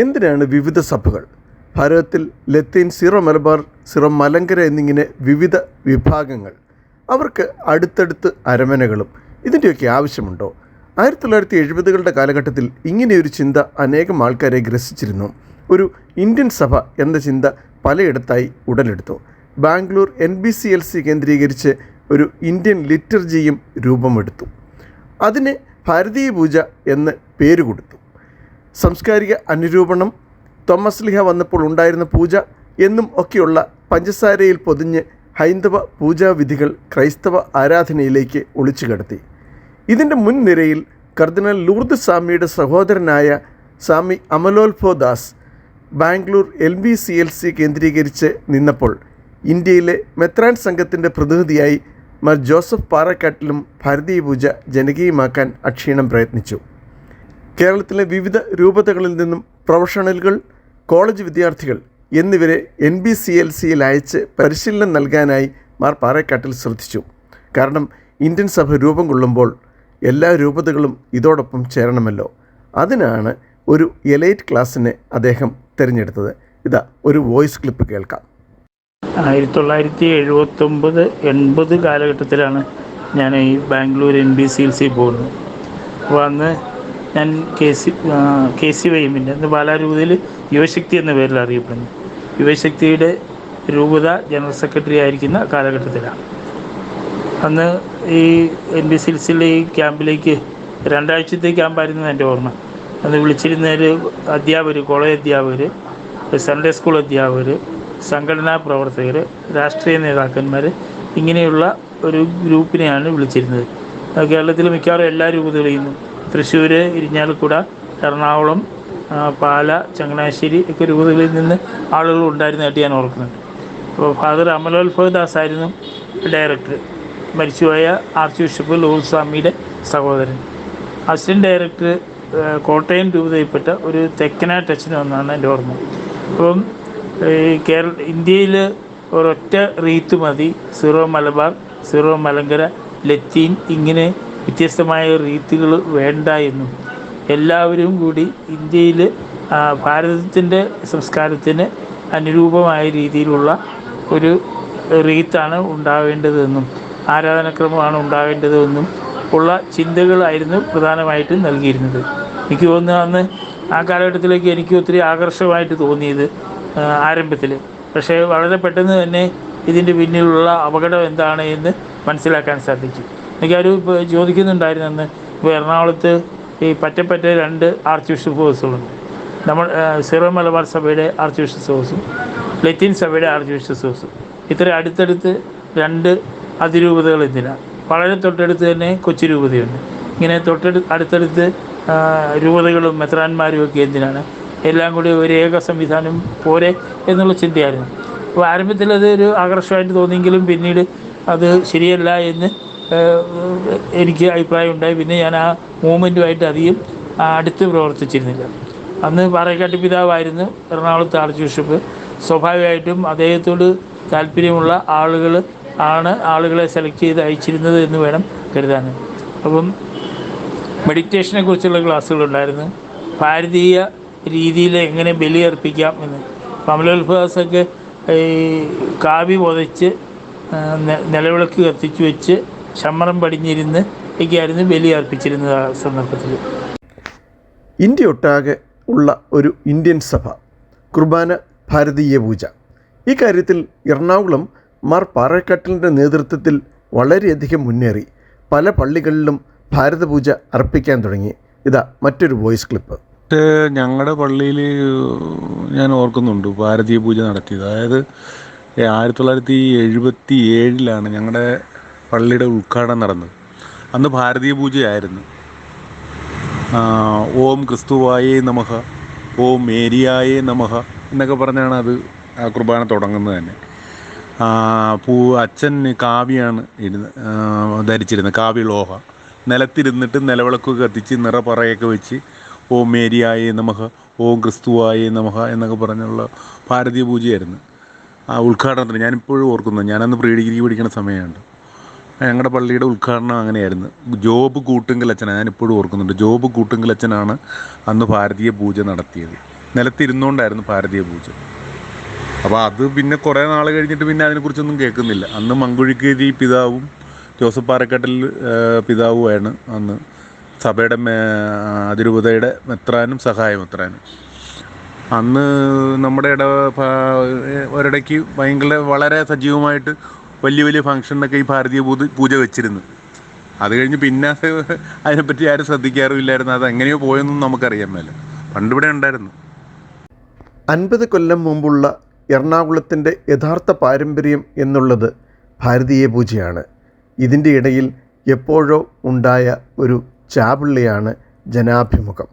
എന്തിനാണ് വിവിധ സഭകൾ? ഭാരതത്തിൽ ലത്തീൻ സിറോ മലബാർ സിറോ മലങ്കര എന്നിങ്ങനെ വിവിധ വിഭാഗങ്ങൾ. അവർക്ക് അടുത്തടുത്ത് അരമനകളും ഇതിന്റെയൊക്കെ ആവശ്യമുണ്ടോ? ആയിരത്തി തൊള്ളായിരത്തി എഴുപതുകളുടെ കാലഘട്ടത്തിൽ ഇങ്ങനെയൊരു ചിന്ത അനേകം ആൾക്കാരെ ഗ്രസിച്ചിരുന്നു. ഒരു ഇന്ത്യൻ സഭ എന്ന ചിന്ത പലയിടത്തായി ഉടലെടുത്തു. Bangalore N B C L C കേന്ദ്രീകരിച്ച് ഒരു ഇന്ത്യൻ ലിറ്റർജിയും രൂപമെടുത്തു. അതിന് ഭാരതീയ പൂജ എന്ന് പേര് കൊടുത്തു സാംസ്കാരിക അനുരൂപണം തോമസ് ലിഹ വന്നപ്പോൾ ഉണ്ടായിരുന്ന പൂജ എന്നും ഒക്കെയുള്ള പഞ്ചസാരയിൽ പൊതിഞ്ഞ് ഹൈന്ദവ പൂജാവിധികൾ ക്രൈസ്തവ ആരാധനയിലേക്ക് ഒളിച്ചു കടത്തി. ഇതിന്റെ മുൻനിരയിൽ കർദിനൽ ലൂർദ് സ്വാമിയുടെ സഹോദരനായ Swami Amalorpavadass Bangalore L B C L C കേന്ദ്രീകരിച്ച് നിന്നപ്പോൾ ഇന്ത്യയിലെ മെത്രാൻ സംഘത്തിന്റെ പ്രതിനിധിയായി മർ ജോസഫ് പാറക്കാട്ടിലും ഭാരതീയ പൂജ ജനകീയമാക്കാൻ അക്ഷീണം പ്രയത്നിച്ചു. കേരളത്തിലെ വിവിധ രൂപതകളിൽ നിന്നും പ്രൊഫഷണലുകൾ കോളേജ് വിദ്യാർത്ഥികൾ എന്നിവരെ എൻ ബി സി എൽ സിയിൽ അയച്ച് പരിശീലനം നൽകാനായി മാർ പാറേക്കാട്ടിൽ ശ്രദ്ധിച്ചു. കാരണം ഇന്ത്യൻ സഭ രൂപം കൊള്ളുമ്പോൾ എല്ലാ രൂപതകളും ഇതോടൊപ്പം ചേരണമല്ലോ. അതിനാണ് ഒരു എലൈറ്റ് ക്ലാസ്സിനെ അദ്ദേഹം തിരഞ്ഞെടുത്തത്. ഇതാ ഒരു വോയിസ് ക്ലിപ്പ് കേൾക്കാം. ആയിരത്തി തൊള്ളായിരത്തി എഴുപത്തൊമ്പത് എൺപത് കാലഘട്ടത്തിലാണ് ഞാൻ ഈ Bangalore N B C L C പോകുന്നത്. അപ്പോൾ അന്ന് ഞാൻ കെ സി കെ സി വൈമിന്റെ അന്ന് ബാലാരൂപതയിൽ യുവശക്തി എന്ന പേരിൽ അറിയപ്പെടുന്നു. യുവശക്തിയുടെ രൂപത ജനറൽ സെക്രട്ടറി ആയിരിക്കുന്ന കാലഘട്ടത്തിലാണ്. അന്ന് ഈ എൻ ബി സി സിയിലെ ഈ ക്യാമ്പിലേക്ക് രണ്ടാഴ്ചത്തെ ക്യാമ്പായിരുന്നു എന്റെ ഓർമ്മ. അന്ന് വിളിച്ചിരുന്നൊരു അധ്യാപകർ കോളേജ് അധ്യാപകർ സൺഡേ സ്കൂൾ അധ്യാപകർ സംഘടനാ പ്രവർത്തകർ രാഷ്ട്രീയ നേതാക്കന്മാർ ഇങ്ങനെയുള്ള ഒരു ഗ്രൂപ്പിനെയാണ് വിളിച്ചിരുന്നത്. കേരളത്തിൽ മിക്കവാറും എല്ലാ രൂപതകളിൽ നിന്നും തൃശ്ശൂർ ഇരിഞ്ഞാലക്കുട എറണാകുളം പാല ചങ്ങനാശ്ശേരി ഒക്കെ രൂപതകളിൽ നിന്ന് ആളുകൾ ഉണ്ടായിരുന്നതായിട്ട് ഞാൻ ഓർക്കുന്നുണ്ട്. അപ്പോൾ ഫാദർ അമലോത്ഭവ ദാസ് ആയിരുന്നു ഡയറക്ടർ. മരിച്ചുപോയ ആർച്ച് ബിഷപ്പ് ലോഹ് സ്വാമിയുടെ സഹോദരൻ. അസിസ്റ്റന്റ് ഡയറക്ടർ കോട്ടയം രൂപതയിൽപ്പെട്ട ഒരു തെക്കനായിട്ട് അച്ഛനും എന്നാണ് എന്റെ ഓർമ്മ. അപ്പം കേരള ഇന്ത്യയിൽ ഒരൊറ്റ റീത്ത് മതി. സീറോ മലബാർ സീറോ മലങ്കര ലത്തീൻ ഇങ്ങനെ വ്യത്യസ്തമായ രീതികൾ വേണ്ട എന്നും എല്ലാവരും കൂടി ഇന്ത്യയിൽ ഭാരതത്തിന്റെ സംസ്കാരത്തിന് അനുരൂപമായ രീതിയിലുള്ള ഒരു റീത്താണ് ഉണ്ടാവേണ്ടതെന്നും ആരാധനക്രമമാണ് ഉണ്ടാവേണ്ടതെന്നും ഉള്ള ചിന്തകളായിരുന്നു പ്രധാനമായിട്ടും നൽകിയിരുന്നത്. എനിക്ക് തോന്നുന്നു അന്ന് ആ കാലഘട്ടത്തിലേക്ക് എനിക്ക് ഒത്തിരി ആകർഷകമായിട്ട് തോന്നിയത് ആരംഭത്തിൽ പക്ഷേ വളരെ പെട്ടെന്ന് തന്നെ ഇതിന്റെ പിന്നിലുള്ള അപകടം എന്താണ് എന്ന് മനസ്സിലാക്കാൻ സാധിച്ചു. എനിക്കാരും ചോദിക്കുന്നുണ്ടായിരുന്നു അന്ന് ഇപ്പോൾ എറണാകുളത്ത് ഈ പറ്റപ്പറ്റ രണ്ട് ആർച്ച് ബിഷപ്പ് ഹൗസുകളുണ്ട് നമ്മൾ സിറോ മലബാർ സഭയുടെ ആർച്ച് ബിഷപ്പ് ഹൗസും ലത്തീൻ സഭയുടെ ആർച്ച് ബിഷപ്പ് ഹൗസും ഇത്ര അടുത്തടുത്ത് രണ്ട് അതിരൂപതകൾ എന്തിനാണ് വളരെ തൊട്ടടുത്ത് തന്നെ കൊച്ചു രൂപതയുണ്ട്. ഇങ്ങനെ തൊട്ടടു അടുത്തടുത്ത് രൂപതകളും മെത്രാന്മാരും ഒക്കെ എന്തിനാണ്? എല്ലാം കൂടി ഒരു ഏക സംവിധാനം പോരെ എന്നുള്ള ചിന്തയായിരുന്നു. അപ്പോൾ ആരംഭത്തിൽ അത് ഒരു ആകർഷമായിട്ട് തോന്നിയെങ്കിലും പിന്നീട് അത് ശരിയല്ല എന്ന് എനിക്ക് അഭിപ്രായം ഉണ്ടായി പിന്നെ ഞാൻ ആ മൂവ്മെന്റുമായിട്ട് അധികം അടുത്ത് പ്രവർത്തിച്ചിരുന്നില്ല. അന്ന് പാറേക്കാട്ട് പിതാവായിരുന്നു എറണാകുളത്ത് ആർച്ച് ബിഷപ്പ്. സ്വാഭാവികമായിട്ടും അദ്ദേഹത്തോട് താല്പര്യമുള്ള ആളുകൾ ആണ് ആളുകളെ സെലക്ട് ചെയ്ത് അയച്ചിരുന്നത് എന്ന് വേണം കരുതാൻ. അപ്പം മെഡിറ്റേഷനെ കുറിച്ചുള്ള ക്ലാസ്സുകളുണ്ടായിരുന്നു. ഭാരതീയ രീതിയിൽ എങ്ങനെ ബലിയർപ്പിക്കാം എന്ന്. കമലോത്ഭവാസൊക്കെ ഈ കാവി പുതച്ച് നിലവിളക്ക് കത്തിച്ച് വെച്ച് ശമ്മറം പടിഞ്ഞിരുന്ന് ഒക്കെയായിരുന്നു ബലി അർപ്പിച്ചിരുന്നത് ആ സന്ദർഭത്തിൽ. ഇന്ത്യ ഒട്ടാകെ ഉള്ള ഒരു ഇന്ത്യൻ സഭ കുർബാന ഭാരതീയ പൂജ. ഈ കാര്യത്തിൽ എറണാകുളം മാർ പാറക്കാട്ടിലിന്റെ നേതൃത്വത്തിൽ വളരെയധികം മുന്നേറി. പല പള്ളികളിലും ഭാരതപൂജ അർപ്പിക്കാൻ തുടങ്ങി. ഇതാ മറ്റൊരു വോയിസ് ക്ലിപ്പ്. ഞങ്ങളുടെ പള്ളിയിൽ ഞാൻ ഓർക്കുന്നുണ്ട് ഭാരതീയ പൂജ നടത്തിയത്. അതായത് ആയിരത്തി തൊള്ളായിരത്തി എഴുപത്തി ഏഴിലാണ് ഞങ്ങളുടെ പള്ളിയുടെ ഉദ്ഘാടനം നടന്നത്. അന്ന് ഭാരതീയ പൂജയായിരുന്നു. ഓം ക്രിസ്തുവായേ നമഹ ഓം മേരിയായേ നമഹ എന്നൊക്കെ പറഞ്ഞാണ് അത് ആ കുർബാന തുടങ്ങുന്നത് തന്നെ. പൂ അച്ഛൻ കാവ്യാണ് ഇരുന്ന് ധരിച്ചിരുന്നത് കാവ്യ ലോഹ നിലത്തിരുന്നിട്ട് നിലവിളക്ക് കത്തിച്ച് നിറപറയൊക്കെ വെച്ച് ഓം മേരിയായേ നമഹ ഓം ക്രിസ്തുവായേ നമഹ എന്നൊക്കെ പറഞ്ഞുള്ള ഭാരതീയ പൂജയായിരുന്നു. ആ ഉദ്ഘാടനത്തിന് ഞാനിപ്പോഴും ഓർക്കുന്നത് ഞാനന്ന് പ്രീ ഡിഗ്രി പഠിക്കുന്ന സമയമുണ്ട്. ഞങ്ങളുടെ പള്ളിയുടെ ഉദ്ഘാടനം അങ്ങനെയായിരുന്നു. ജോബ് കൂട്ടുങ്കൽ അച്ഛൻ ഞാൻ ഇപ്പോഴും ഓർക്കുന്നുണ്ട്. ജോബ് കൂട്ടുങ്കൽ അച്ഛനാണ് അന്ന് ഭാരതീയ പൂജ നടത്തിയത്. നിലത്തിരുന്നുകൊണ്ടായിരുന്നു ഭാരതീയ പൂജ. അപ്പോൾ അത് പിന്നെ കുറേ നാൾ കഴിഞ്ഞിട്ട് പിന്നെ അതിനെക്കുറിച്ചൊന്നും കേൾക്കുന്നില്ല. അന്ന് മങ്കുഴിക്കേരി പിതാവും ജോസഫ് പാറക്കാട്ടിൽ പിതാവുമാണ് അന്ന് സഭയുടെ അതിരൂപതയുടെ മെത്രാനും സഹായ മെത്രാനും. അന്ന് നമ്മുടെ ഇട ഒരിടയ്ക്ക് ഭയങ്കര വളരെ സജീവമായിട്ട് വലിയ വലിയ ഫംഗ്ഷനൊക്കെ ഈ ഭാരതീയ പൂജ വെച്ചിരുന്നു. അത് കഴിഞ്ഞ് പിന്നെ അത് അതിനെപ്പറ്റി ആരും ശ്രദ്ധിക്കാറുമില്ലായിരുന്നു. അത് എങ്ങനെയോ പോയെന്നും നമുക്കറിയാൻ മേല. പണ്ടിവിടെ ഉണ്ടായിരുന്നു. അൻപത് കൊല്ലം മുമ്പുള്ള എറണാകുളത്തിന്റെ യഥാർത്ഥ പാരമ്പര്യം എന്നുള്ളത് ഭാരതീയ പൂജയാണ്. ഇതിന്റെ ഇടയിൽ എപ്പോഴോ ഉണ്ടായ ഒരു ചാപിള്ളിയാണ് ജനാഭിമുഖം.